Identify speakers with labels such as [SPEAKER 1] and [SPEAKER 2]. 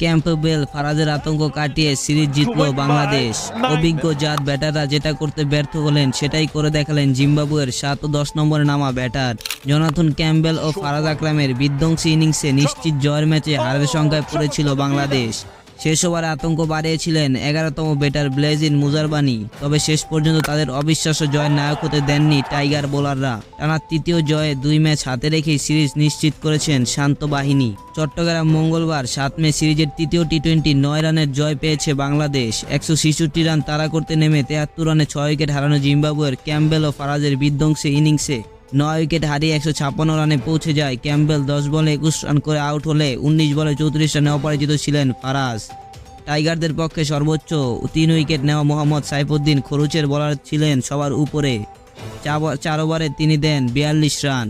[SPEAKER 1] Campbell ফারাজের আতঙ্ক কাটিয়ে series জিতল বাংলাদেশ। অভিজ্ঞ জাত ব্যাটাররা যেটা করতে ব্যর্থ হলেন সেটাই করে দেখালেন জিম্বাবুয়ের সাত ও দশ নম্বরে নামা ব্যাটার। জনাথন ক্যাম্পবেল ও ফারাজ আকরামের বিধ্বংসী ইনিংসে নিশ্চিত জয়ের ম্যাচে হারের সংখ্যায় পড়েছিল বাংলাদেশ। শেষ ওভারে আতঙ্ক বাড়িয়েছিলেন এগারোতম বেটার ব্লেজিন মুজারবানি। তবে শেষ পর্যন্ত তাদের অবিশ্বাস্য জয়ের নায়ক হতে দেননি টাইগার বোলাররা। টানা তৃতীয় জয়ে দুই ম্যাচ হাতে রেখেই সিরিজ নিশ্চিত করেছেন শান্ত বাহিনী। চট্টগ্রাম মঙ্গলবার সাত মে সিরিজের তৃতীয় টি টোয়েন্টি নয় রানের জয় পেয়েছে বাংলাদেশ। একশো ছেষট্টি রান তাড়া করতে নেমে তেহাত্তর রানে ছয় উইকেট হারানো জিম্বাবুয়ের ক্যাম্বেল ও ফারাজের বিধ্বংসী ইনিংসে নয় উইকেট হারিয়ে একশো ছাপ্পান্ন রানে পৌঁছে যায় ক্যাম্বেল দশ বলে একুশ রান করে আউট হলে উনিশ বলে চৌত্রিশ রানে অপরাজিত ছিলেন ফারাজ। টাইগারদের পক্ষে সর্বোচ্চ তিন উইকেট নেওয়া মোহাম্মদ সাইফুদ্দিন খরুচের বলার ছিলেন সবার উপরে। চার ওভারে তিনি দেন বিয়াল্লিশ রান।